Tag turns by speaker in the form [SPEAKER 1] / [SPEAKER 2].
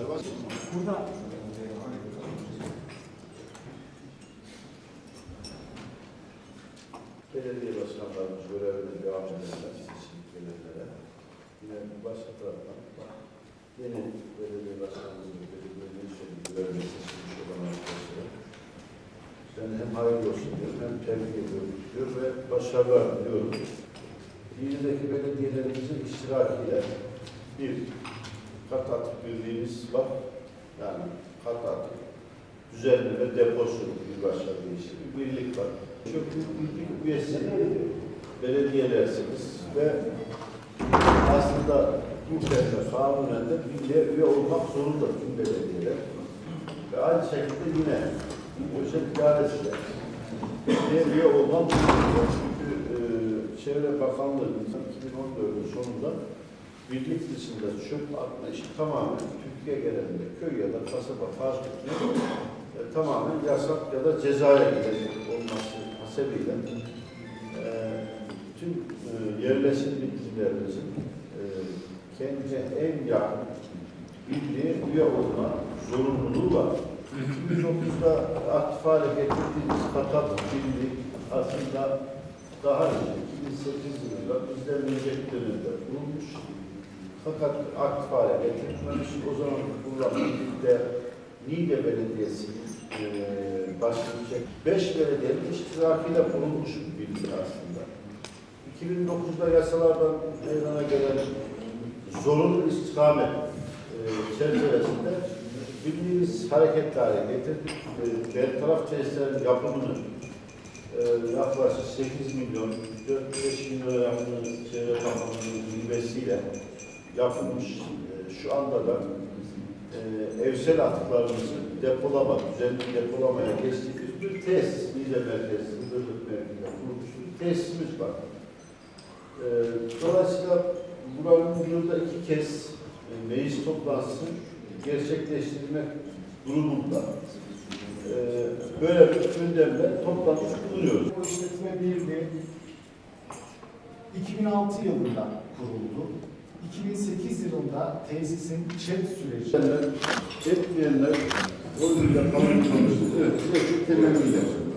[SPEAKER 1] Burada
[SPEAKER 2] Belediye başkanlarımız görevine devam ederler seçim görevlere. Yine başka taraftan yeni belediye başkanımız ve belediye meclisi görevine seçilmiş olan arkadaşlara ben hem hayırlı olsun diyorum hem tebrik ediyorum diyor ve başarılar diliyorum. İldeki belediyelerimizin iştirakiyle bir kat atık birliğimiz var. Yani kat atık düzenleme deposu bir başka bir bir birlik var. Çok birlik üyesi belediyelersiniz ve aslında hükümete, kanunen de birliğe üye olmak zorunda tüm belediyeler. Ve aynı şekilde yine özel idaresi de birliğe üye olmak zorunda. Çünkü e, Çevre Bakanlığı 2014'ün sonunda birlik dışında çöp atma işi tamamen Türkiye genelinde köy ya da kasaba fark etmiyor. E, tamamen yasak ya da cezaya gidecek olması hasebiyle e, tüm e, yerleşim bilgilerimizin e, kendine en yakın birliğe üye olma zorunluluğu var. 2009'da aktif hale getirdiğimiz Katat Birliği aslında daha önce 2008 yılında bizden önceki dönemde fakat aktif hale getirilmemiş. O zaman kurulan birlikte Niğde Belediyesi e, başlayacak. Beş belediyenin iştirakiyle kurulmuş bir birlik aslında. 2009'da yasalardan meydana gelen zorunlu istikamet e, çerçevesinde birliğimiz hareketli hale getirdik. E, bertaraf testlerin yapımını e, yaklaşık 8 milyon, 4-5 milyon yakın çevre bakanlığının hibesiyle yapılmış. E, şu anda da e, evsel atıklarımızı depolama, düzenli depolamaya geçtiğimiz bir tesis, Niğde Merkezi, Sındırlık Merkezi'nde kurulmuş bir tesisimiz var. E, dolayısıyla buranın yılda iki kez e, meclis toplantısı gerçekleştirmek durumunda e, böyle bir gündemle toplanmış bulunuyoruz.
[SPEAKER 1] bu işletme birliği 2006 yılında kuruldu. 2008 yılında tesisin ÇED süreci
[SPEAKER 2] Etmeyenler, etmeyenler o yüzden kalın Evet, sürekli temelliler.